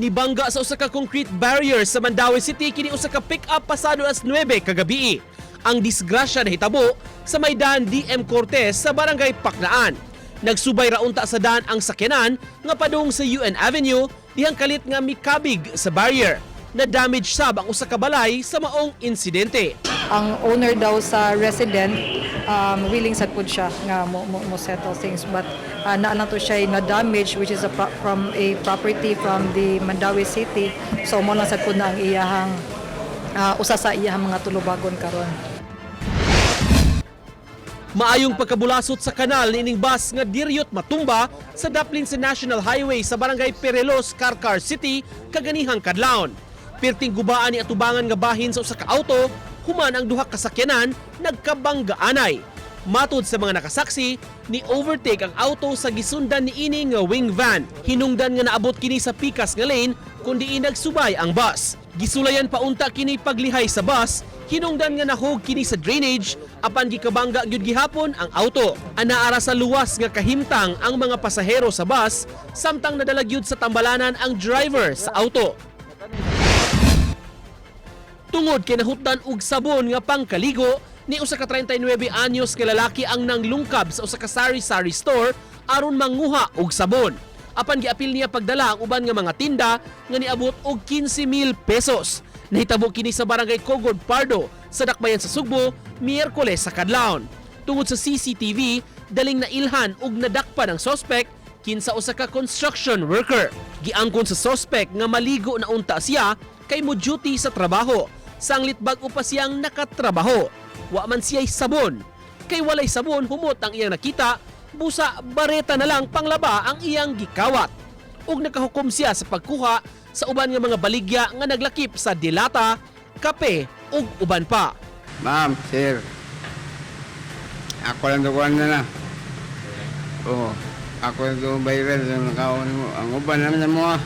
Nibangga sa usa ka concrete barrier sa Mandawi City kini usa ka pick-up pasado alas 9 kagabi. Ang disgrasya na hitabo sa may daan DM Cortez sa barangay Paknaan. Nagsubay raunta sa daan ang sakyanan nga padung sa UN Avenue dihang kalit nga mikabig sa barrier. Na damage sab ang usa ka balay sa maong insidente. ang owner daw sa resident um, willing sad pud siya nga mo, mo, mo settle things. But uh, naa na to siya na damage which is a pro- from a property from the Mandawi City. So mo lang sad pud na ang iyahang uh, usa sa iyahang mga tulubagon karon. Maayong pagkabulasot sa kanal niining bus nga diryot matumba sa daplin sa National Highway sa barangay Perelos, Carcar City, kaganihang kadlawon. Pirting gubaan ni atubangan nga bahin sa usa ka auto, human ang duha ka sakyanan nagkabanggaanay. Matod sa mga nakasaksi, ni overtake ang auto sa gisundan ni ini nga wing van. Hinungdan nga naabot kini sa pikas nga lane kundi nagsubay ang bus. Gisulayan pa unta kini paglihay sa bus, hinungdan nga nahog kini sa drainage apan gikabangga gyud gihapon ang auto. Anaara sa luwas nga kahimtang ang mga pasahero sa bus samtang nadala sa tambalanan ang driver sa auto. Tungod kay nahutdan og sabon nga pangkaligo, ni usa ka 39 anyos ka lalaki ang nanglungkab sa usa ka sari-sari store aron manguha og sabon. Apan giapil niya pagdala ang uban nga mga tinda nga niabot og 15,000 pesos. Nahitabo kini sa barangay Cogod Pardo sa Dakbayan sa Sugbo, Miyerkules sa Kadlawon. Tungod sa CCTV, daling nailhan og nadakpan ang sospek kinsa usa ka construction worker. Giangkon sa sospek nga maligo na unta siya kay mo duty sa trabaho. Sanglit bag-o pa siyang nakatrabaho. Wa man siya'y sabon. Kay walay sabon humot ang iyang nakita, busa bareta na lang panglaba ang iyang gikawat. Ug nakahukom siya sa pagkuha sa uban nga mga baligya nga naglakip sa dilata, kape ug uban pa. Ma'am, sir. Ako lang dukuhan na na. Oo. Ako lang dukuhan bayaran sa mga kawan mo. Ang uban naman na mo ah.